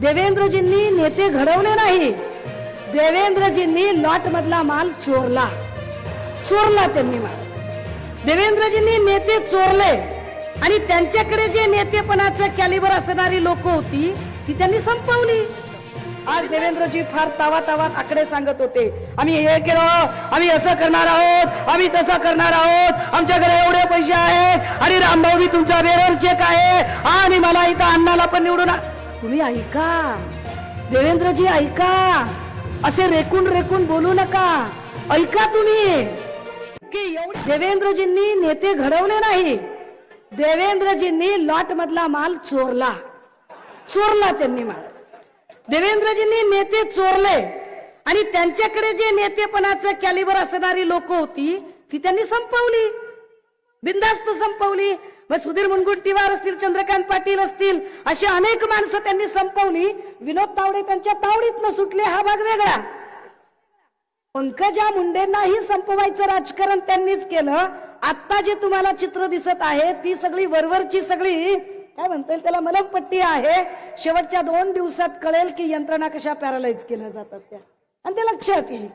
देवेंद्रजींनी नेते घडवले नाही. देवेंद्रजींनी लॉट मधला माल चोरला. चोरला त्यांनी माल. देवेंद्रजींनी नेते चोरले. आणि त्यांच्याकडे जे नेतेपणाचं कॅलिबर असणारी लोक होती ती त्यांनी संपवली. आज देवेंद्रजी फार तावा तावात आकडे सांगत होते. आम्ही हे केलं आम्ही असं करणार आहोत आम्ही तसं करणार आहोत. आमच्याकडे एवढे पैसे आहेत. आणि रामभाऊ मी तुमचा बेरर चेक आहे. आणि मला इथं अन्नाला पण निवडून आ- तुम्ही ऐका. देवेंद्रजी ऐका. असे रेकून रेकून बोलू नका. ऐका तुम्ही. की एवढे देवेंद्रजींनी नेते घडवले नाही. देवेंद्रजींनी लॉट मधला माल चोरला. चोरला त्यांनी माल. देवेंद्रजींनी नेते चोरले. आणि त्यांच्याकडे जे नेतेपणाचं कॅलिबर असणारी लोक होती ती त्यांनी संपवली. बिंदास्त संपवली. मग सुधीर मुनगुंटीवार असतील चंद्रकांत पाटील असतील अशी अनेक माणसं त्यांनी संपवली. विनोद तावडे त्यांच्या तावडीत न सुटले हा भाग वेगळा. पंकजा मुंडेंनाही संपवायचं राजकारण त्यांनीच केलं. आता जे तुम्हाला चित्र दिसत आहे ती सगळी वरवरची सगळी काय म्हणता येईल त्याला मलमपट्टी आहे. शेवटच्या दोन दिवसात कळेल की यंत्रणा कशा पॅरालाइज केल्या जातात त्या. आणि ते लक्षात येईल.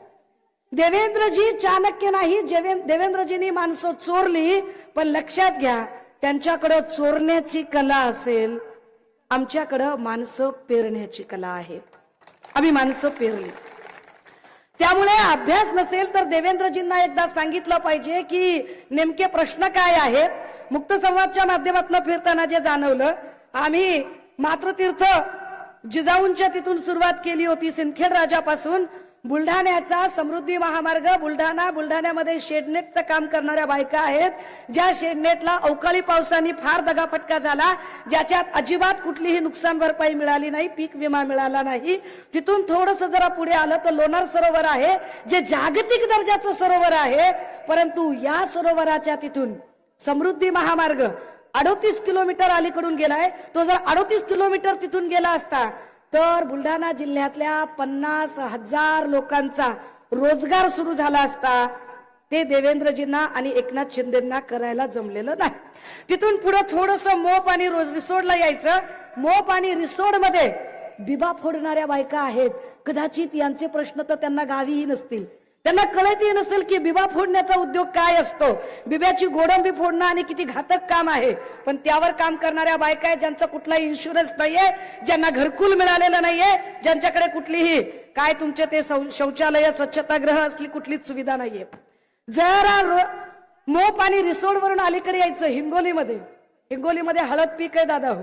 देवेंद्रजी चाणक्य नाही जेवे- देवेंद्रजींनी माणसं चोरली पण लक्षात घ्या त्यांच्याकडं चोरण्याची कला असेल आमच्याकडं माणसं पेरण्याची कला आहे. आम्ही माणसं पेरली. त्यामुळे अभ्यास नसेल तर देवेंद्रजींना एकदा सांगितलं पाहिजे की नेमके प्रश्न काय आहेत? मुक्त संवादच्या माध्यमातून फिरताना जे जाणवलं आम्ही मातृतीर्थ जिजाऊंच्या तिथून सुरुवात केली होती सिंदखेड राजापासून. बुलढाण्याचा समृद्धी महामार्ग बुलढाणा बुलढाण्यामध्ये शेडनेटचं काम करणाऱ्या बायका आहेत. ज्या शेडनेटला अवकाळी पावसाने फार दगाफटका झाला ज्याच्यात अजिबात कुठलीही नुकसान भरपाई मिळाली नाही पीक विमा मिळाला नाही. तिथून थोडस जरा पुढे आलं तर लोणार सरोवर आहे जे जागतिक दर्जाचं सरोवर आहे. परंतु या सरोवराच्या तिथून समृद्धी महामार्ग अडोतीस किलोमीटर अलीकडून गेलाय. तो जर अडोतीस किलोमीटर तिथून गेला असता तर बुलढाणा जिल्ह्यातल्या पन्नास हजार लोकांचा रोजगार सुरू झाला असता ते देवेंद्रजींना आणि एकनाथ शिंदेना करायला जमलेलं नाही. तिथून पुढे थोडस मोप आणि रोज रिसोडला यायचं. मोप आणि रिसोडमध्ये बिबा फोडणाऱ्या बायका आहेत. कदाचित यांचे प्रश्न तर त्यांना गावीही नसतील. त्यांना कळतही नसेल की बिबा फोडण्याचा उद्योग काय असतो. बिब्याची गोडंबी फोडणं आणि किती घातक काम आहे. पण त्यावर काम करणाऱ्या बायका आहेत ज्यांचा कुठलाही इन्शुरन्स नाहीये ज्यांना घरकुल मिळालेलं नाहीये ज्यांच्याकडे कुठलीही काय तुमचे ते शौ- शौचालय स्वच्छतागृह असली कुठलीच सुविधा नाहीये. जरा रो- मोप आणि रिसोड वरून अलीकडे यायचं हिंगोलीमध्ये. हिंगोलीमध्ये हळद पीक आहे दादा हो.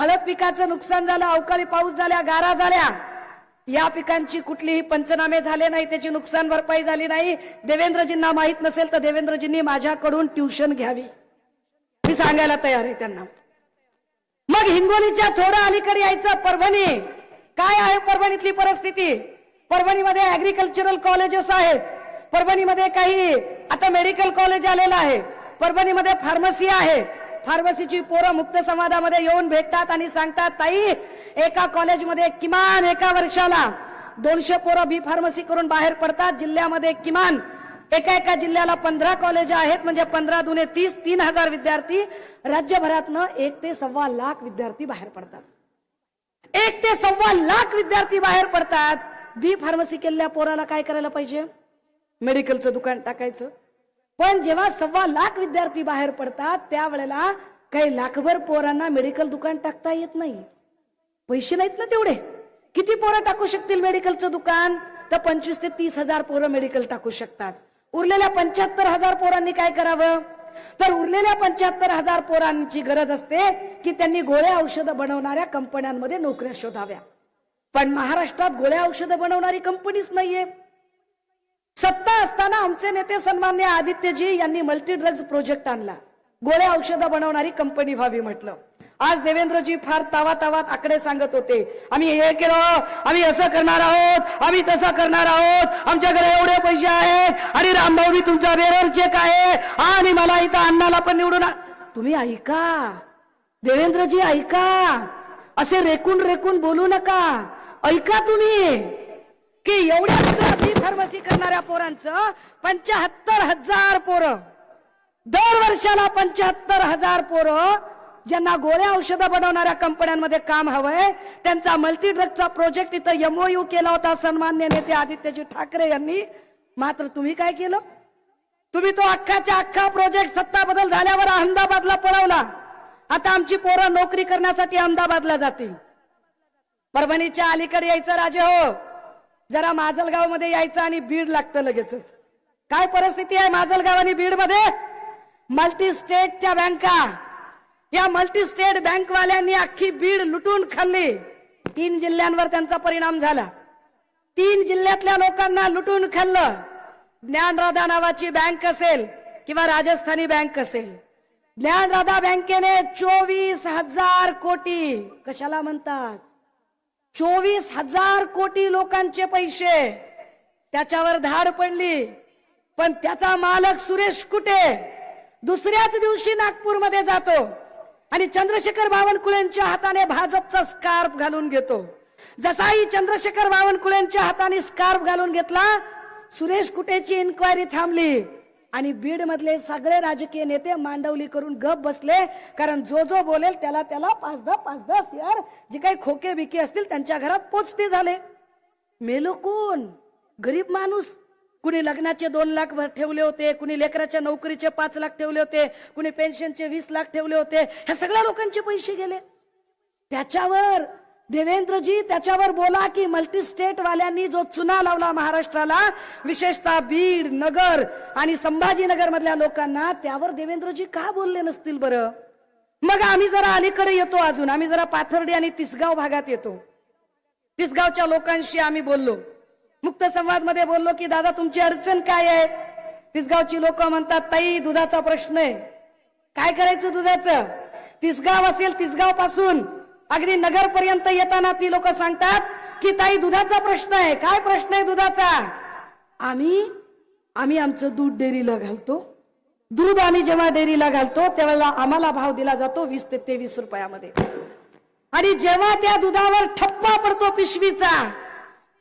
हळद पिकाचं नुकसान झालं अवकाळी पाऊस झाल्या गारा झाल्या. या पिकांची कुठलीही पंचनामे झाले नाही त्याची नुकसान भरपाई झाली नाही. देवेंद्रजींना माहीत नसेल तर देवेंद्रजींनी माझ्याकडून ट्युशन घ्यावी. मी सांगायला तयार आहे त्यांना. मग हिंगोलीच्या थोडं अलीकडे यायचं परभणी. काय आहे परभणीतली परिस्थिती? परभणीमध्ये ऍग्रिकल्चरल कॉलेजेस आहेत. परभणीमध्ये काही आता मेडिकल कॉलेज आलेलं आहे. परभणीमध्ये फार्मसी आहे. फार्मसीची पोरं मुक्त संवादामध्ये येऊन भेटतात आणि सांगतात ताई एका कॉलेजमध्ये किमान एका वर्षाला दोनशे पोरं बी फार्मसी करून बाहेर पडतात. जिल्ह्यामध्ये किमान एका एका जिल्ह्याला पंधरा कॉलेज आहेत. म्हणजे पंधरा दुने तीस तीन हजार विद्यार्थी. राज्यभरातनं एक ते सव्वा लाख विद्यार्थी बाहेर पडतात. एक ते सव्वा लाख विद्यार्थी बाहेर पडतात. बी फार्मसी केलेल्या पोराला काय करायला पाहिजे? मेडिकलचं दुकान टाकायचं. पण जेव्हा सव्वा लाख विद्यार्थी बाहेर पडतात त्यावेळेला काही लाखभर पोरांना मेडिकल दुकान टाकता येत नाही. पैसे नाहीत ना तेवढे. किती पोरं टाकू शकतील मेडिकलचं दुकान? तर पंचवीस ते तीस हजार पोरं मेडिकल टाकू शकतात. उरलेल्या पंच्याहत्तर हजार पोरांनी काय करावं? तर उरलेल्या पंच्याहत्तर हजार पोरांची गरज असते की त्यांनी गोळ्या औषधं बनवणाऱ्या कंपन्यांमध्ये नोकऱ्या शोधाव्या. पण महाराष्ट्रात गोळ्या औषधं बनवणारी कंपनीच नाहीये. सत्ता असताना आमचे नेते सन्मान्य आदित्यजी यांनी मल्टी ड्रग्ज प्रोजेक्ट आणला. गोळ्या औषधं बनवणारी कंपनी व्हावी म्हटलं. आज देवेंद्रजी फार तावा तावात आकडे सांगत होते. आम्ही हे केलं आम्ही असं करणार आहोत आम्ही तसं करणार आहोत. आमच्याकडे एवढे पैसे आहेत. आणि रामभाऊ मी तुमचा बेरर चेक आहे. आणि मला इथं अन्नाला पण निवडून तुम्ही ऐका. देवेंद्रजी ऐका. असे रेकून रेकून बोलू नका. ऐका तुम्ही. की एवढ्या बी फार्मसी करणाऱ्या पोरांचं पंच्याहत्तर हजार पोरं. दर वर्षाला पंच्याहत्तर हजार पोरं ज्यांना गोळ्या औषधं बनवणाऱ्या कंपन्यांमध्ये काम हवंय त्यांचा मल्टी ड्रगचा प्रोजेक्ट इथं एमओयू केला होता सन्मान्य नेते आदित्यजी ठाकरे यांनी. मात्र तुम्ही काय केलं? तुम्ही तो अख्खाच्या अख्खा प्रोजेक्ट सत्ता बदल झाल्यावर अहमदाबादला पळवला. आता आमची पोरं नोकरी करण्यासाठी अहमदाबादला जातील. परभणीच्या अलीकडे यायचं राजे हो. जरा माजलगावमध्ये यायचं आणि बीड लागतं लगेचच. काय परिस्थिती आहे माजलगाव आणि बीडमध्ये मल्टी स्टेटच्या बँका या मल्टी स्टेट बँकवाल्यांनी अख्खी बीड लुटून खाल्ली. तीन जिल्ह्यांवर त्यांचा परिणाम झाला. तीन जिल्ह्यातल्या लोकांना लुटून खाल्लं. ज्ञानराधा नावाची बँक असेल किंवा राजस्थानी बँक असेल. ज्ञानराधा बँकेने चोवीस हजार कोटी कशाला म्हणतात? चोवीस हजार कोटी लोकांचे पैसे त्याच्यावर धाड पडली. पण त्याचा मालक सुरेश कुटे दुसऱ्याच दिवशी नागपूरमध्ये जातो. आणि चंद्रशेखर बावनकुळेंच्या हाताने भाजपचा स्कार्फ घालून घेतो. जसाही चंद्रशेखर बावनकुळेंच्या हाताने स्कार्फ घालून घेतला सुरेश कुटेची इन्क्वायरी थांबली. आणि बीड मधले सगळे राजकीय नेते मांडवली करून गप बसले कारण जो जो बोलेल त्याला त्याला पाच दहा पाच दहा यार जे काही खोके बिके असतील त्यांच्या घरात पोचते झाले. मेलो कोण गरीब माणूस कुणी लग्नाचे दोन लाख भर ठेवले होते कुणी लेकराच्या नोकरीचे पाच लाख ठेवले होते कुणी पेन्शनचे वीस लाख ठेवले होते ह्या सगळ्या लोकांचे पैसे गेले. त्याच्यावर देवेंद्रजी त्याच्यावर बोला की मल्टी स्टेट वाल्यांनी जो चुना लावला महाराष्ट्राला विशेषतः बीड नगर आणि संभाजीनगर मधल्या लोकांना त्यावर देवेंद्रजी का बोलले नसतील बरं? मग आम्ही जरा अलीकडे येतो अजून. आम्ही जरा पाथर्डी आणि तिसगाव भागात येतो. तिसगावच्या लोकांशी आम्ही बोललो. मुक्त संवादमध्ये बोललो की दादा तुमची अडचण काय आहे? तिसगावची लोक म्हणतात ताई दुधाचा प्रश्न आहे. काय करायचं दुधाचं? तिसगाव असेल तिसगावपासून अगदी नगर पर्यंत येताना ती लोक सांगतात की ताई दुधाचा प्रश्न आहे. काय प्रश्न आहे दुधाचा? आम्ही आम्ही आमचं दूध डेअरीला घालतो. दूध आम्ही जेव्हा डेअरीला घालतो त्यावेळेला आम्हाला भाव दिला जातो वीस ते तेवीस रुपयामध्ये. आणि जेव्हा त्या दुधावर ठप्पा पडतो पिशवीचा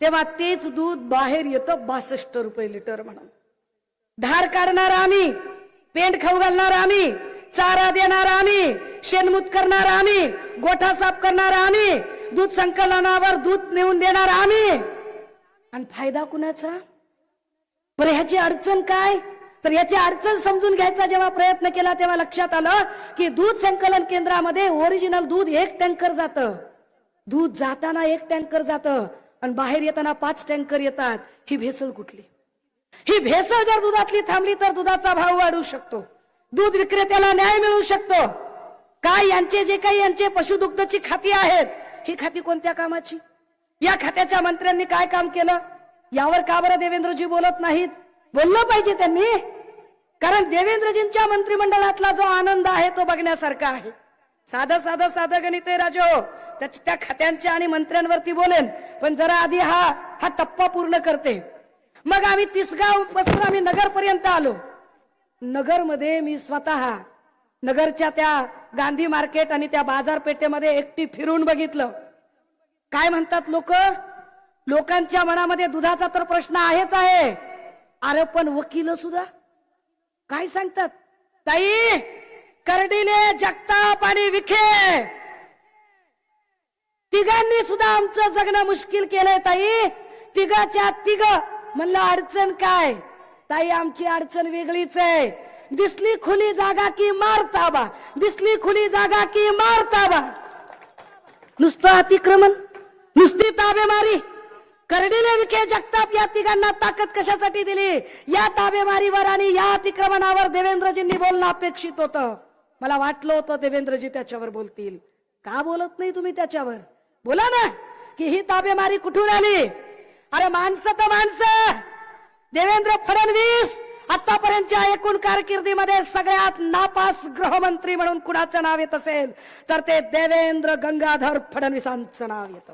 तेव्हा तेच दूध बाहेर येतं बासष्ट रुपये लिटर म्हणून. धार काढणार आम्ही पेंट खाऊ घालणार आम्ही चारा देणार आम्ही शेणमूत करणार आम्ही गोठा साफ करणार आम्ही दूध संकलनावर दूध नेऊन देणार आम्ही. आणि फायदा कुणाचा? बरं ह्याची अडचण काय? तर याची अडचण समजून घ्यायचा जेव्हा प्रयत्न केला तेव्हा लक्षात आलं की दूध संकलन केंद्रामध्ये ओरिजिनल दूध एक टँकर जातं. दूध जाताना एक टँकर जातं. आणि बाहेर येताना पाच टँकर येतात ही भेसळ कुठली? ही भेसळ जर दुधातली थांबली तर दुधाचा भाव वाढू शकतो. दूध विक्रेत्याला न्याय मिळू शकतो. काय यांचे जे काही यांचे पशुदुग्धची खाती आहेत ही खाती कोणत्या कामाची? या खात्याच्या मंत्र्यांनी काय काम केलं? यावर का बरं देवेंद्रजी बोलत नाहीत? बोललं पाहिजे त्यांनी. कारण देवेंद्रजींच्या मंत्रिमंडळातला जो आनंद आहे तो बघण्यासारखा आहे. साधं साधं साधं गणित आहे राजो. त्याच- त्या खात्यांच्या आणि मंत्र्यांवरती बोलेन. पण जरा आधी हा हा टप्पा पूर्ण करते. मग आम्ही तिसगावपासून आम्ही नगर पर्यंत आलो. नगरमध्ये मी स्वतः नगरच्या त्या गांधी मार्केट आणि त्या बाजारपेठेमध्ये एकटी फिरून बघितलं. काय म्हणतात लोक? लोकांच्या मनामध्ये दुधाचा तर प्रश्न आहेच आहे. अरे पण वकील सुद्धा? काय सांगतात? ताई करडिले जगताप आणि विखे. तिघांनी सुद्धा आमचं जगणं मुश्किल केलंय ताई. तिघाच्या तिघ. म्हणलं अडचण काय? ताई आमची अडचण वेगळीच आहे. दिसली खुली जागा की मारताबा दिसली खुली जागा की मारताबा नुसतं अतिक्रमण नुसती ताबेमारी. करडीले विखे जगताप या तिघांना ताकद कशासाठी दिली? या ताबेमारीवर आणि या अतिक्रमणावर देवेंद्रजींनी बोलणं अपेक्षित होतं. मला वाटलं होतं देवेंद्रजी त्याच्यावर बोलतील. का बोलत नाही तुम्ही त्याच्यावर? बोला ना की ही ताबेमारी कुठून आली? अरे माणसं तर माणसं. देवेंद्र फडणवीस आतापर्यंतच्या एकूण कारकिर्दीमध्ये सगळ्यात नापास गृहमंत्री म्हणून कुणाचं नाव येत असेल तर ते देवेंद्र गंगाधर फडणवीसांचं नाव येतं.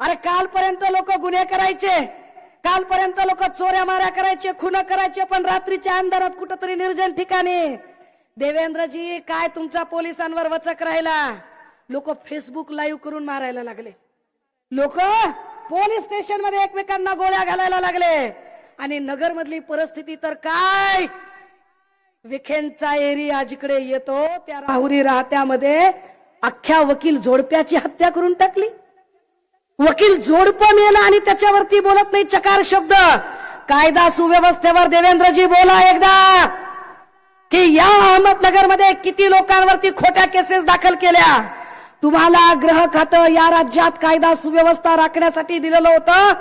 अरे कालपर्यंत लोक गुन्हे करायचे कालपर्यंत लोक चोऱ्या माऱ्या करायचे खुन करायचे पण रात्रीच्या अंधारात कुठंतरी निर्जन ठिकाणी. देवेंद्रजी काय तुमचा पोलिसांवर वचक राहिला? लोक फेसबुक लाईव्ह करून मारायला लागले. लोक पोलीस स्टेशनमध्ये एकमेकांना गोळ्या घालायला लागले. आणि नगर मधली परिस्थिती तर काय? विखेंचा एरिया जिकडे येतो त्या राहुरी राहत्यामध्ये अख्ख्या वकील जोडप्याची हत्या करून टाकली. वकील जोडप मेला आणि त्याच्यावरती बोलत नाही चकार शब्द. कायदा सुव्यवस्थेवर देवेंद्रजी बोला एकदा. की या अहमदनगरमध्ये किती लोकांवरती खोट्या केसेस दाखल केल्या? तुम्हाला ग्रह खातं या राज्यात कायदा सुव्यवस्था राखण्यासाठी दिलेलं होतं.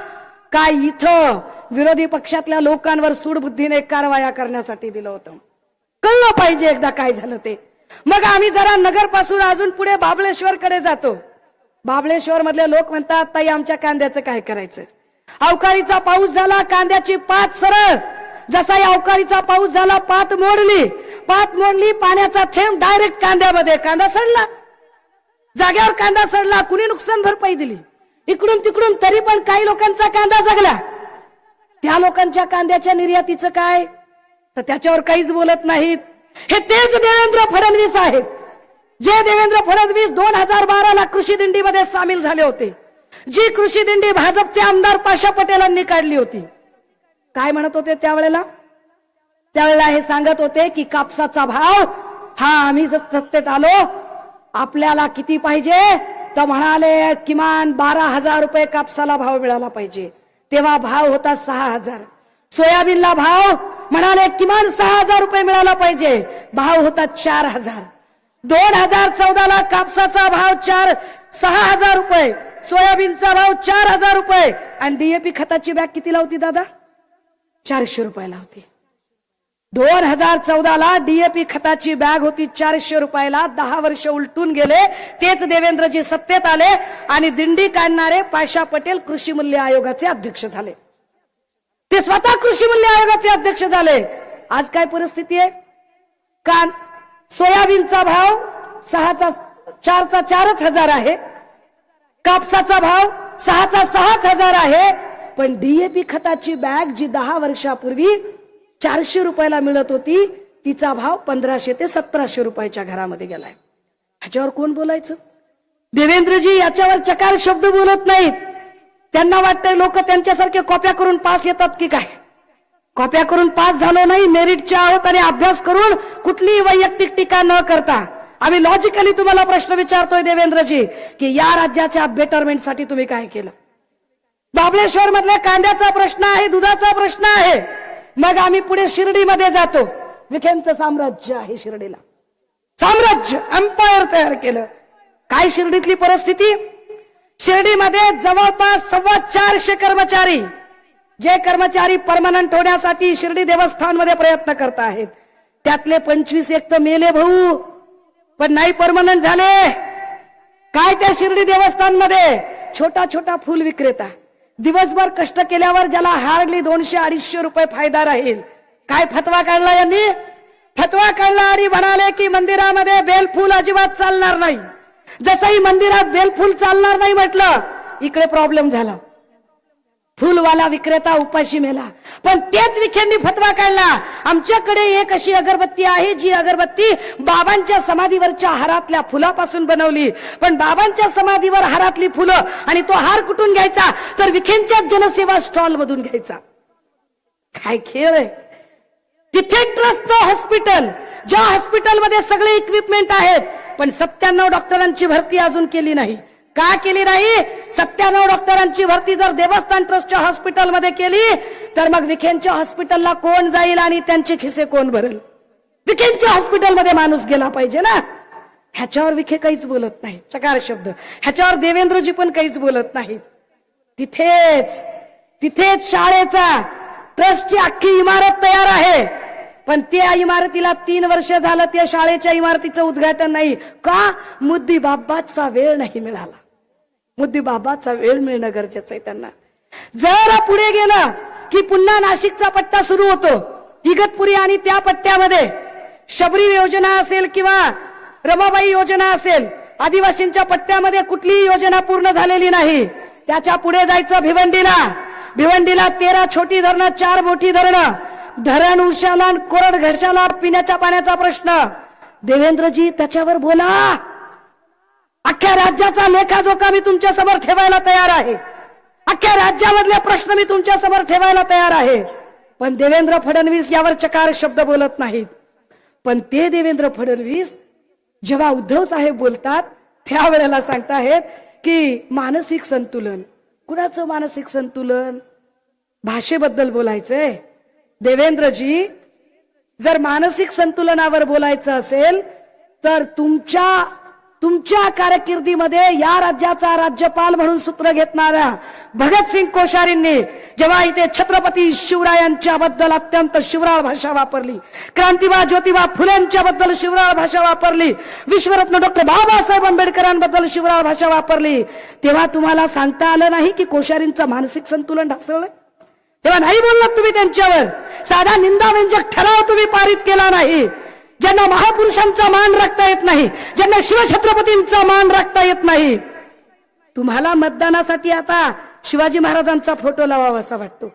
काय इथं विरोधी पक्षातल्या लोकांवर सूडबुद्धीने कारवाया करण्यासाठी दिलं होतं? कळलं पाहिजे एकदा काय झालं ते. मग आम्ही जरा नगरपासून अजून पुढे बाबळेश्वर कडे जातो. बाबळेश्वर मधले लोक म्हणतात ताई आमच्या कांद्याचं काय करायचं? अवकाळीचा पाऊस झाला कांद्याची पात सरळ. जसा या अवकाळीचा पाऊस झाला पात मोडली. पात मोडली पाण्याचा थेंब डायरेक्ट कांद्यामध्ये. कांदा सडला. जाग्यावर कांदा सडला कुणी नुकसान भरपाई दिली? इकडून तिकडून तरी पण काही लोकांचा कांदा जगला. त्या लोकांच्या कांद्याच्या निर्यातीचं काय? तर त्याच्यावर काहीच बोलत नाहीत. हे तेच देवेंद्र फडणवीस आहेत. जे देवेंद्र फडणवीस दोन हजार बारा ला कृषी दिंडीमध्ये सामील झाले होते. जी कृषी दिंडी भाजपचे आमदार पाशा पटेलांनी काढली होती. काय म्हणत होते त्यावेळेला? त्यावेळेला हे सांगत होते की कापसाचा भाव हा आम्ही जर सत्तेत आलो आपल्याला किती पाहिजे? तर म्हणाले किमान बारा हजार रुपये कापसाला भाव मिळाला पाहिजे. तेव्हा भाव होता सहा हजार. सोयाबीनला भाव म्हणाले किमान सहा हजार रुपये मिळाला पाहिजे. भाव होता चार हजार. दोन हजार चौदा ला कापसाचा भाव चार सहा हजार रुपये. सोयाबीनचा भाव चार हजार रुपये. आणि डीएपी खताची बॅग किती होती दादा? चारशे रुपयाला होती दोन हजार चौदाला डीएपी खताची बॅग होती चारशे रुपयाला. दहा वर्ष उलटून गेले. तेच देवेंद्रजी सत्तेत आले आणि दिंडी काढणारे पाशा पटेल कृषी मूल्य आयोगाचे अध्यक्ष झाले. ते स्वतः कृषी मूल्य आयोगाचे अध्यक्ष झाले. आज काय परिस्थिती आहे? कान सोयाबीनचा भाव सहाचा चारचा चारच हजार आहे. कापसाचा भाव सहाचा सहाच हजार आहे. पण डीएपी खताची बॅग जी दहा वर्षापूर्वी चारशे रुपयाला मिळत होती. तिचा भाव पंधराशे ते सतराशे रुपयाच्या घरामध्ये गेलाय. ह्याच्यावर कोण बोलायचं? देवेंद्रजी याच्यावर चकार शब्द बोलत नाहीत. त्यांना वाटतंय लोक त्यांच्यासारखे कॉप्या करून पास येतात की काय? कॉप्या करून पास झालो नाही मेरिटच्या आहोत आणि अभ्यास करून कुठलीही वैयक्तिक टीका न करता. आम्ही लॉजिकली तुम्हाला प्रश्न विचारतोय देवेंद्रजी की या राज्याच्या बेटरमेंटसाठी तुम्ही काय केलं? बाबळेश्वर मधल्या कांद्याचा प्रश्न आहे दुधाचा प्रश्न आहे. मग आम्ही पुढे शिर्डीमध्ये जातो. विखेंचं साम्राज्य आहे शिर्डीला. साम्राज्य एम्पायर तयार केलं. काय शिर्डीतली परिस्थिती? शिर्डीमध्ये जवळपास सव्वा चारशे कर्मचारी जे कर्मचारी परमनंट होण्यासाठी शिर्डी देवस्थानमध्ये प्रयत्न करत आहेत. त्यातले पंचवीस एक तर मेले भाऊ पण नाही परमनंट झाले. काय त्या शिर्डी देवस्थानमध्ये? छोटा छोटा फुल विक्रेता. दिवसभर कष्ट केल्यावर ज्याला हार्डली दोनशे अडीचशे रुपये फायदा राहील. काय फतवा काढला यांनी? फतवा काढला आणि म्हणाले की मंदिरामध्ये बेलफूल अजिबात चालणार नाही. जसंही मंदिरात बेलफूल चालणार नाही म्हटलं इकडे प्रॉब्लेम झाला. फुलवाला विक्रेता उपाशी मेला. पण तेच विखेंनी फतवा काढला. आमच्याकडे एक अशी अगरबत्ती आहे जी अगरबत्ती बाबांच्या समाधीवरच्या हारातल्या फुलापासून बनवली. पण बाबांच्या समाधीवर हारातली फुलं आणि तो हार कुठून घ्यायचा? तर विखेंच्या जनसेवा स्टॉल मधून घ्यायचा. काय खेळ आहे? तिथे ट्रस्टचं हॉस्पिटल ज्या हॉस्पिटलमध्ये सगळे इक्विपमेंट आहेत पण सत्त्याण्णव डॉक्टरांची भरती अजून केली नाही. का केली नाही? सत्त्याण्णव डॉक्टरांची भरती जर देवस्थान ट्रस्टच्या हॉस्पिटलमध्ये केली तर मग विखेंच्या हॉस्पिटलला कोण जाईल आणि त्यांचे खिसे कोण भरेल? विखेंच्या हॉस्पिटलमध्ये माणूस गेला पाहिजे ना? ह्याच्यावर विखे काहीच बोलत नाही चकार शब्द. ह्याच्यावर देवेंद्रजी पण काहीच बोलत नाहीत. तिथेच तिथेच शाळेचा ट्रस्टची अख्खी इमारत तयार आहे. पण त्या इमारतीला तीन वर्ष झालं त्या शाळेच्या इमारतीचं उद्घाटन नाही. का? मुद्दी बाबाचा वेळ नाही मिळाला. मुद्दीबाबाचा वेळ मिळणं गरजेचं आहे त्यांना. जर पुढे गेलं की पुन्हा नाशिकचा पट्टा सुरू होतो. इगतपुरी आणि त्या पट्ट्यामध्ये शबरी योजना असेल किंवा रमाबाई योजना असेल आदिवासींच्या पट्ट्यामध्ये कुठलीही योजना पूर्ण झालेली नाही. त्याच्या पुढे जायचं भिवंडीला. भिवंडीला तेरा छोटी धरणं चार मोठी धरणं. धरण उशाला कोरड घशाला पिण्याच्या पाण्याचा प्रश्न. देवेंद्रजी त्याच्यावर बोला. अख्ख्या राज्याचा लेखाजोखा मी तुमच्यासमोर ठेवायला तयार आहे. अख्ख्या राज्यामधले प्रश्न मी तुमच्यासमोर ठेवायला तयार आहे. पण देवेंद्र फडणवीस यावर चकार शब्द बोलत नाहीत. पण ते देवेंद्र फडणवीस जेव्हा उद्धव साहेब बोलतात त्यावेळेला सांगताहेत की मानसिक संतुलन. कुणाचं मानसिक संतुलन? भाषेबद्दल बोलायचंय. देवेंद्रजी जर मानसिक संतुलनावर बोलायचं असेल तर तुमच्या तुमच्या कारकिर्दीमध्ये या राज्याचा राज्यपाल म्हणून सूत्र घेतणाऱ्या भगतसिंग कोश्यारींनी जेव्हा इथे छत्रपती शिवरायांच्या बद्दल अत्यंत शिवराळ भाषा वापरली क्रांतिबा ज्योतिबा फुलेंच्या बद्दल शिवराळ भाषा वापरली विश्वरत्न डॉक्टर बाबासाहेब आंबेडकरांबद्दल शिवराळ भाषा वापरली तेव्हा तुम्हाला सांगता आलं नाही की कोश्यारींचं मानसिक संतुलन ढासळलंय? तेव्हा नाही बोललात तुम्ही त्यांच्यावर. साधा निंदा व्यंजक ठराव तुम्ही पारित केला नाही. ज्यांना महापुरुषांचा मान राखता येत नाही ज्यांना शिवछत्रपतींचा मान राखता येत नाही. तुम्हाला मतदानासाठी आता शिवाजी महाराजांचा फोटो लावावा असा वाटतो.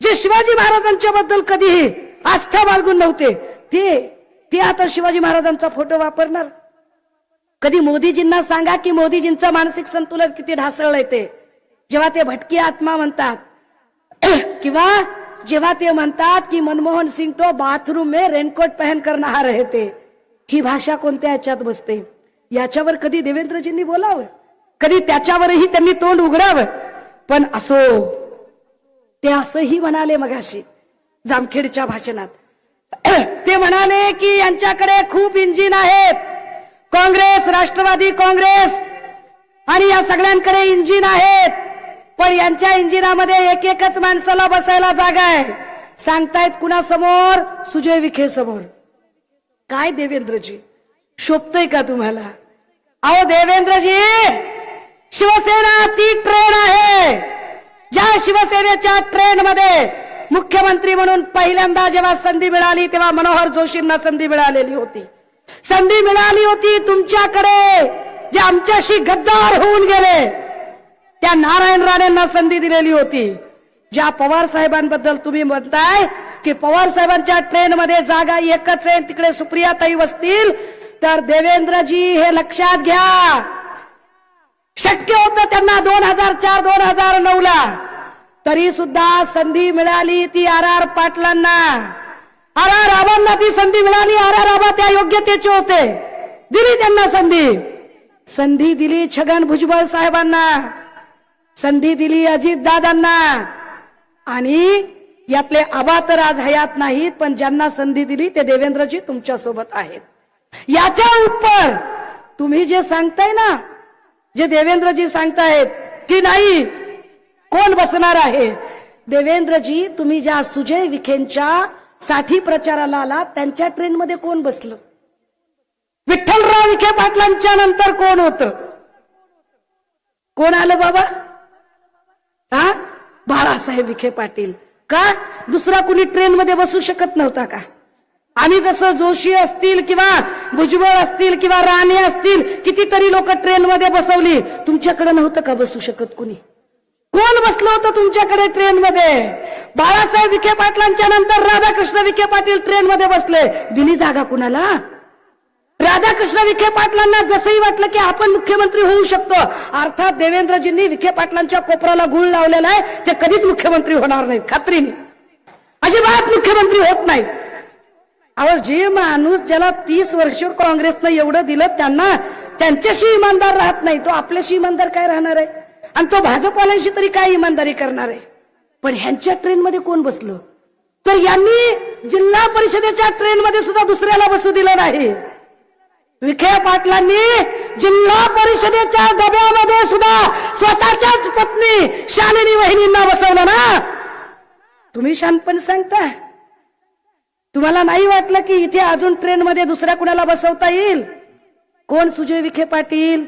जे शिवाजी महाराजांच्या बद्दल कधीही आस्था बाळगून नव्हते ते ते आता शिवाजी महाराजांचा फोटो वापरणार. कधी मोदीजींना सांगा की मोदीजींचं मानसिक संतुलन किती ढासळलंय ते. जेव्हा ते भटकी आत्मा म्हणतात किंवा जेव्हा ते म्हणतात की मनमोहन सिंग तो बाथरूम मे रेनकोट पहन कर नहा रहे थे. ही भाषा कोणत्या याच्यात बसते? याच्यावर कधी देवेंद्रजींनी बोलावं? कधी त्याच्यावरही त्यांनी तोंड उघडावं? पण असो ते असंही म्हणाले मगाशी जामखेडच्या भाषणात. ते म्हणाले की यांच्याकडे खूप इंजिन आहेत. काँग्रेस राष्ट्रवादी काँग्रेस आणि या सगळ्यांकडे इंजिन आहेत. पण यांच्या इंजिनामध्ये एक एकच माणसाला बसायला जागा आहे. सांगतायत कुणासमोर? सुजय विखे समोर. काय देवेंद्रजी? शोभतय का तुम्हाला? अहो देवेंद्रजी! शिवसेना ती ट्रेन आहे. ज्या शिवसेनेच्या ट्रेन मध्ये मुख्यमंत्री म्हणून पहिल्यांदा जेव्हा संधी मिळाली तेव्हा मनोहर जोशींना संधी मिळालेली होती. संधी मिळाली होती तुमच्याकडे जे आमच्याशी गद्दार होऊन गेले. त्या नारायण राणेंना संधी दिलेली होती. ज्या पवार साहेबांबद्दल तुम्ही म्हणताय की पवार साहेबांच्या ट्रेनमध्ये जागा एकच आहे तिकडे सुप्रियाताई बसतील तर देवेंद्रजी हे लक्षात घ्या. शक्य होतं त्यांना दोन हजार चार दोन हजार नऊ ला तरी सुद्धा संधी मिळाली ती आर आर पाटलांना. आर आर आबांना ती संधी मिळाली आर आर आबा त्या योग्यतेचे होते. दिली त्यांना संधी. संधी दिली छगन भुजबळ साहेबांना. संधी दिली अजित दादांना. आणि यातले आबा तर आज हयात नाहीत पण ज्यांना संधी दिली ते देवेंद्रजी तुमच्यासोबत आहेत. याच्या उपर तुम्ही जे सांगताय ना जे देवेंद्रजी सांगतायत की नाही. कोण बसणार आहे? देवेंद्रजी तुम्ही ज्या सुजय विखेंच्या साठी प्रचाराला आला त्यांच्या ट्रेनमध्ये कोण बसलं? विठ्ठलराव विखे पाटलांच्या नंतर कोण होतं? कोण आलं बाबा? हा? बाळासाहेब विखे पाटील. का? दुसरा कुणी ट्रेन मध्ये बसू शकत नव्हता का? आम्ही जसं जोशी असतील किंवा भुजबळ असतील किंवा राणे असतील कितीतरी लोक ट्रेन मध्ये बसवली. तुमच्याकडे नव्हतं का बसू शकत कुणी? कोण बसलं होतं तुमच्याकडे ट्रेन मध्ये बाळासाहेब विखे पाटलांच्या नंतर राधाकृष्ण विखे पाटील ट्रेन मध्ये बसले. दिली जागा कुणाला? राधाकृष्ण विखे पाटलांना जसंही वाटलं की आपण मुख्यमंत्री होऊ शकतो. अर्थात देवेंद्रजींनी विखे पाटलांच्या कोपराला गुळ लावलेला आहे ते कधीच मुख्यमंत्री होणार नाही खात्रीने. अजिबात मुख्यमंत्री होत नाही अहो जे माणूस ज्याला तीस वर्ष काँग्रेसनं एवढं दिलं त्यांना त्यांच्याशी इमानदार राहत नाही. तो आपल्याशी इमानदार काय राहणार आहे? आणि तो भाजपवाल्यांशी तरी काय इमानदारी करणार आहे? पण ह्यांच्या ट्रेनमध्ये कोण बसलं? तर यांनी जिल्हा परिषदेच्या ट्रेनमध्ये सुद्धा दुसऱ्याला बसू दिलं नाही. विखे पाटलांनी जिल्हा परिषदेच्या डब्यामध्ये सुद्धा स्वतःच्याच पत्नी शालिनी वहिनींना बसवलं ना? तुम्ही शानपण सांगता तुम्हाला नाही वाटलं की इथे अजून ट्रेन मध्ये दुसऱ्या कुणाला बसवता येईल? कोण सुजय विखे पाटील?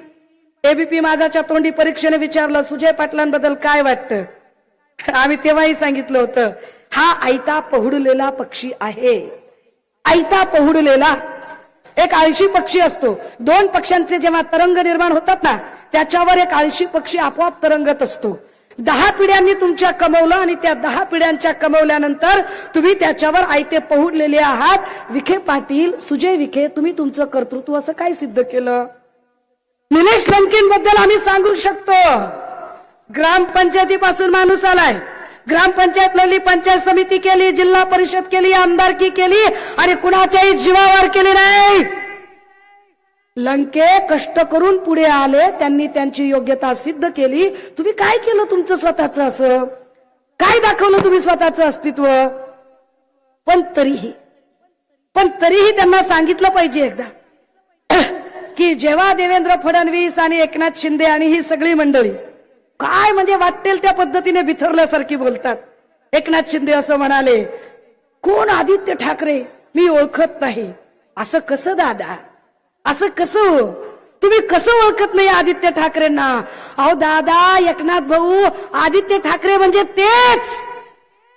एबीपी माझाच्या तोंडी परीक्षेने विचारलं सुजय पाटलांबद्दल काय वाटतं? आम्ही तेव्हाही सांगितलं होतं हा आयता पहुडलेला पक्षी आहे. आयता पहुडलेला एक आळशी पक्षी असतो. दोन पक्ष्यांचे जेव्हा तरंग निर्माण होतात ना त्याच्यावर एक आळशी पक्षी आपोआप तरंगत असतो. दहा पिढ्यांनी तुमच्या कमवलं आणि त्या दहा पिढ्यांच्या कमवल्यानंतर तुम्ही त्याच्यावर आयते पहुडलेले आहात. विखे पाटील सुजय विखे तुम्ही तुमचं कर्तृत्व असं काय सिद्ध केलं? निलेश लंकेन बद्दल आम्ही सांगू शकतो. ग्रामपंचायतीपासून माणूस आलाय. ग्रामपंचायत लढली पंचायत समिती केली जिल्हा परिषद केली आमदारकी केली आणि कुणाच्याही जीवावर केली नाही. लंके कष्ट करून पुढे आले त्यांनी त्यांची योग्यता सिद्ध केली. तुम्ही काय केलं तुमचं स्वतःच असं? काय दाखवलं तुम्ही स्वतःच अस्तित्व? पण तरीही पण तरीही त्यांना सांगितलं पाहिजे एकदा. की जेव्हा देवेंद्र फडणवीस आणि एकनाथ शिंदे आणि ही सगळी मंडळी काय म्हणजे वाटेल त्या पद्धतीने बिथरल्यासारखी बोलतात. एकनाथ शिंदे असं म्हणाले कोण आदित्य ठाकरे? मी ओळखत नाही. असं कसं दादा? असं कसं? तुम्ही कसं ओळखत नाही आदित्य ठाकरेंना? अहो दादा एकनाथ भाऊ आदित्य ठाकरे म्हणजे तेच!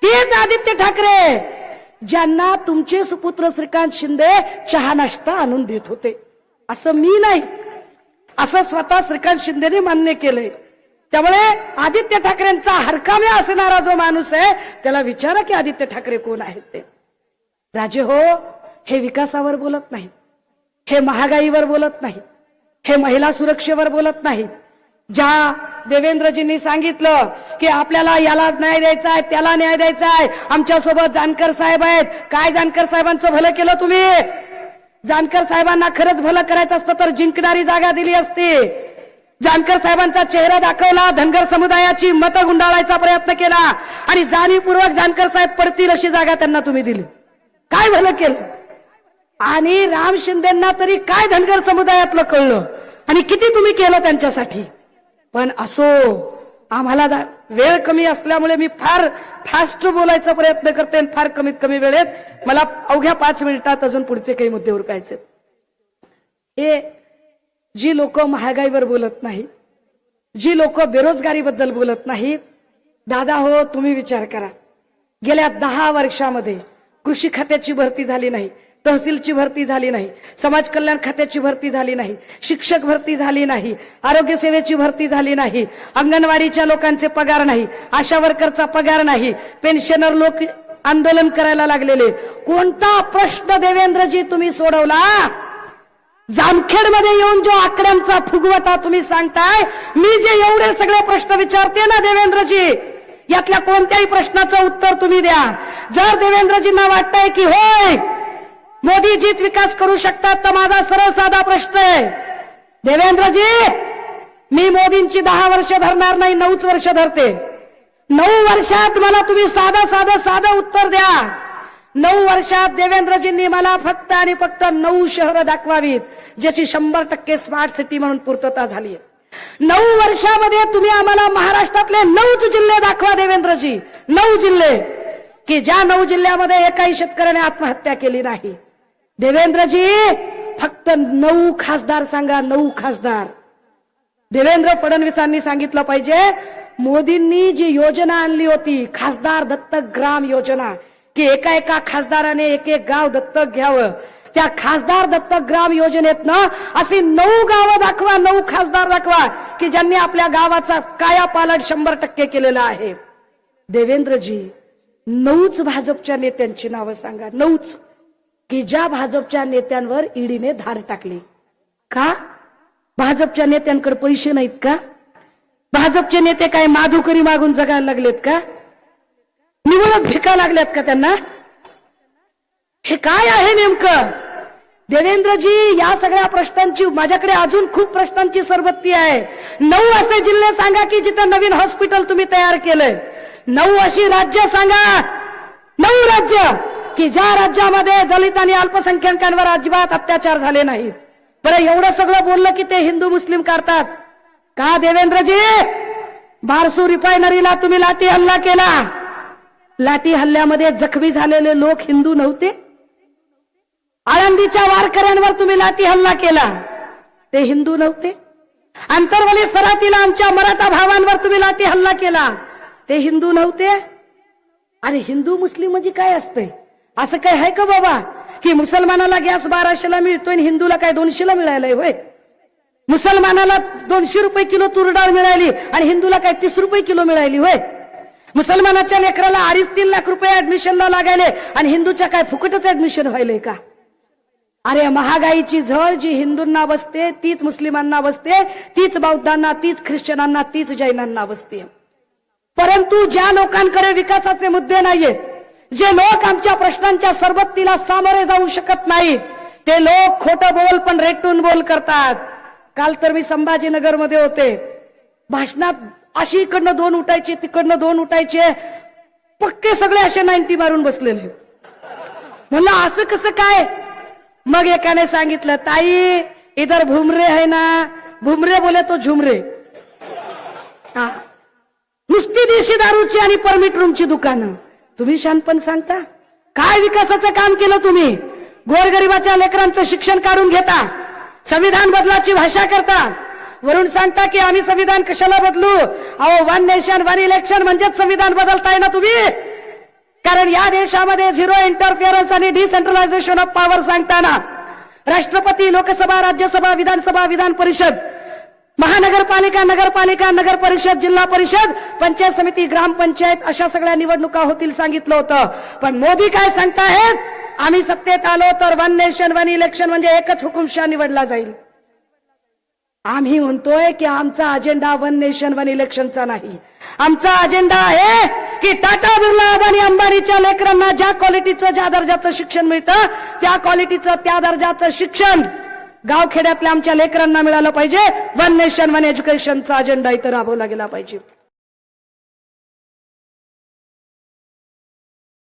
तेच आदित्य ठाकरे! ज्यांना तुमचे सुपुत्र श्रीकांत शिंदे चहा नाश्ता आणून देत होते. असं मी नाही. असं स्वतः श्रीकांत शिंदेने मान्य केलंय. त्यामुळे आदित्य ठाकरेंचा हरकाम्या असणारा जो माणूस आहे त्याला विचारा की आदित्य ठाकरे कोण आहेत ते. राजे हो हे विकासावर बोलत नाही हे महागाईवर बोलत नाही हे महिला सुरक्षेवर बोलत नाही ज्या देवेंद्रजींनी सांगितलं की आपल्याला याला न्याय द्यायचा आहे त्याला न्याय द्यायचा आहे. आमच्यासोबत जानकर साहेब आहेत. काय जानकर साहेबांचं भलं केलं तुम्ही? जानकर साहेबांना खरंच भलं करायचं असतं तर जिंकणारी जागा दिली असती. जानकर साहेबांचा चेहरा दाखवला धनगर समुदायाची मतं गुंडाळायचा प्रयत्न केला आणि जाणीवपूर्वक जानकर साहेब पडतील अशी जागा त्यांना तुम्ही दिली. काय भलं केलं? आणि राम शिंदेना तरी काय धनगर समुदायातलं कळलं? आणि किती तुम्ही केलं त्यांच्यासाठी? पण असो आम्हाला वेळ कमी असल्यामुळे मी फार फास्ट बोलायचा प्रयत्न करते आणि फार कमीत कमी वेळेत. मला अवघ्या पाच मिनिटात अजून पुढचे काही मुद्दे उरकायचे हे जी लोक महागाईवर बोलत नाही जी लोक बेरोजगारीबद्दल बोलत नाहीत दादा हो तुम्ही विचार करा. गेल्या दहा वर्षामध्ये कृषी खात्याची भरती झाली नाही तहसीलची भरती झाली नाही समाज कल्याण खात्याची भरती झाली नाही शिक्षक भरती झाली नाही आरोग्य सेवेची भरती झाली नाही अंगणवाडीच्या लोकांचे पगार नाही आशा वर्करचा पगार नाही पेन्शनर लोक आंदोलन करायला लागलेले. कोणता प्रश्न देवेंद्रजी तुम्ही सोडवला? जामखेडमध्ये येऊन जो आकड्यांचा फुगवता तुम्ही सांगताय मी जे एवढे सगळे प्रश्न विचारते ना देवेंद्रजी यातल्या कोणत्याही प्रश्नाचं उत्तर तुम्ही द्या. जर देवेंद्रजींना वाटतंय की होय मोदीजीत विकास करू शकतात तर माझा सरळ साधा प्रश्न आहे. देवेंद्रजी मी मोदींची दहा वर्ष धरणार नाही नऊच वर्ष धरते. नऊ वर्षात मला तुम्ही साधं साधं साधं उत्तर द्या. नऊ वर्षात देवेंद्रजींनी मला फक्त आणि फक्त नऊ शहरं दाखवावीत. ज्याची शंभर टक्के स्मार्ट सिटी म्हणून पूर्तता झाली नऊ वर्षामध्ये तुम्ही आम्हाला महाराष्ट्रातले नऊच जिल्हे दाखवा देवेंद्रजी. नऊ जिल्हे. की ज्या नऊ जिल्ह्यामध्ये एकाही शेतकऱ्याने आत्महत्या केली नाही. देवेंद्रजी फक्त नऊ खासदार सांगा नऊ खासदार. देवेंद्र फडणवीसांनी सांगितलं पाहिजे मोदींनी जी योजना आणली होती खासदार दत्तक ग्राम योजना की एका एका खासदाराने एक एक गाव दत्तक घ्यावं. त्या खासदार दत्तक ग्राम योजनेतनं अशी नऊ गावं दाखवा नऊ खासदार दाखवा की ज्यांनी आपल्या गावाचा काया पालट शंभर टक्के केलेला आहे. देवेंद्रजी नऊच भाजपच्या नेत्यांची नावं सांगा. नऊच. की ज्या भाजपच्या नेत्यांवर ईडीने धाड टाकली. का? भाजपच्या नेत्यांकडे पैसे नाहीत का? भाजपचे नेते काय माधुकरी मागून जगायला लागलेत का? निवडक भिका लागल्यात का त्यांना? हे काय आहे नेमकं? देवेंद्रजी या सगळ्या प्रश्नांची माझ्याकडे अजून खूप प्रश्नांची सरबत्ती आहे. नऊ असे जिल्हे सांगा की जिथे नवीन हॉस्पिटल तुम्ही तयार केलंय. नऊ अशी राज्य सांगा. नऊ राज्य की ज्या राज्यामध्ये दलित आणि अल्पसंख्याकांवर अजिबात अत्याचार झाले नाहीत. बरं एवढं सगळं बोललं की ते हिंदू मुस्लिम करतात का देवेंद्रजी? बारसू रिफायनरीला तुम्ही लाठी हल्ला केला. लाठी हल्ल्यामध्ये जखमी झालेले लोक हिंदू नव्हते? आळंदीच्या वारकऱ्यांवर तुम्ही लाती हल्ला केला. ते हिंदू नव्हते. आंतरवली सरातीला आमच्या मराठा भावांवर तुम्ही लाती हल्ला केला. ते हिंदू नव्हते. आणि हिंदू मुस्लिम म्हणजे काय असतंय? असं काय आहे का बाबा? की मुसलमानाला गॅस बाराशेला मिळतोय आणि हिंदूला काय दोनशेला मिळायलाय होय? मुसलमानाला दोनशे रुपये किलो तूर डाळ मिळाली आणि हिंदूला काय तीस रुपये किलो मिळाली होय? मुसलमानाच्या लेकराला अडीच तीन लाख रुपये ऍडमिशनला लागायले आणि हिंदूच्या काय फुकटच ऍडमिशन व्हायलंय का? अरे महागाईची झळ जी हिंदूंना बसते तीच मुस्लिमांना बसते तीच बौद्धांना तीच ख्रिश्चनांना तीच जैनांना बसते. परंतु ज्या लोकांकडे विकासाचे मुद्दे नाहीयेत जे लोक आमच्या प्रश्नांच्या सरबत्तीला सामोरे जाऊ शकत नाहीत ते लोक खोटं बोल पण रेटून बोल करतात. काल तर मी संभाजीनगरमध्ये होते. भाषणात अशी इकडनं दोन उठायचे तिकडनं दोन उठायचे पक्के सगळे असे नाईन्टी मारून बसलेले. म्हणलं असं कसं काय? मग एकाने सांगितलं ताई इधर भुमरे है ना. भुमरे बोले तो झुमरे. हा. नुसती देशी दारूची आणि परमिट रूमची दुकानं. तुम्ही शानपण सांगता? काय विकासाचं काम केलं तुम्ही? गोरगरिबाच्या लेकरांचं शिक्षण काढून घेता. संविधान बदलाची भाषा करता. वरून सांगता की आम्ही संविधान कशाला बदलू? अहो वन नेशन वन इलेक्शन म्हणजेच संविधान बदलताय ना तुम्ही? कारण या देशामध्ये झिरो इंटरफिअरन्स आणि डिसेंट्रलायझेशन ऑफ पॉवर सांगताना राष्ट्रपती लोकसभा राज्यसभा विधानसभा विधान परिषद महानगरपालिका नगरपालिका नगर परिषद जिल्हा परिषद पंचायत समिती ग्रामपंचायत अशा सगळ्या निवडणुका होतील सांगितलं होतं. पण मोदी काय सांगतायत आम्ही सत्तेत आलो तर वन नेशन वन इलेक्शन म्हणजे एकच हुकुमशाह निवडला जाईल. आम्ही म्हणतोय की आमचा अजेंडा वन नेशन वन इलेक्शनचा नाही. आमचा अजेंडा आहे की टाटा बिर्ला अदानी अंबानीच्या लेकरांना ज्या क्वालिटीचं ज्या दर्जाचं शिक्षण मिळतं त्या क्वालिटीचं त्या दर्जाचं शिक्षण गावखेड्यातल्या आमच्या लेकरांना मिळालं पाहिजे. वन नेशन वन एज्युकेशनचा अजेंडा इथं राबवला गेला पाहिजे.